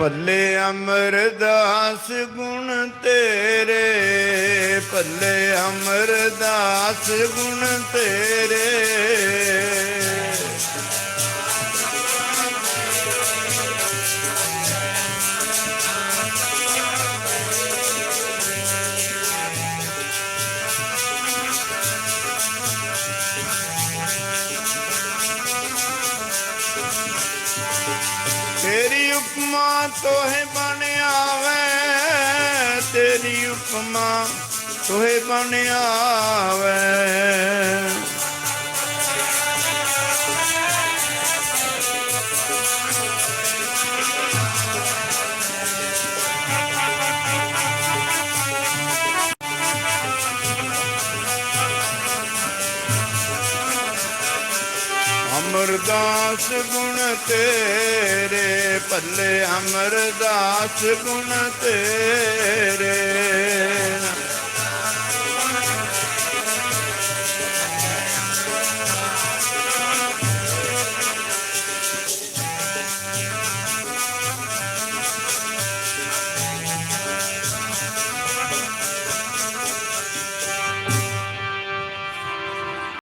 ਪੱਲੇ ਅਮਰਦਾਸ ਗੁਣ ਤੇਰੇ। ਪੱਲੇ ਅਮਰਦਾਸ ਗੁਣ ਤੇਰੇ। ਉਪਮਾ ਤੋਹੇ ਬਣ ਆਵੇ ਤੇਰੀ ਉਪਮਾ ਤੋਹੇ ਬਣ ਆਵੇ। ਅਮਰਦਾਸ ਗੁਣ ਤੇਰੇ ਭੱਲੇ ਅਮਰਦਾਸ ਗੁਣ ਤੇਰੇ।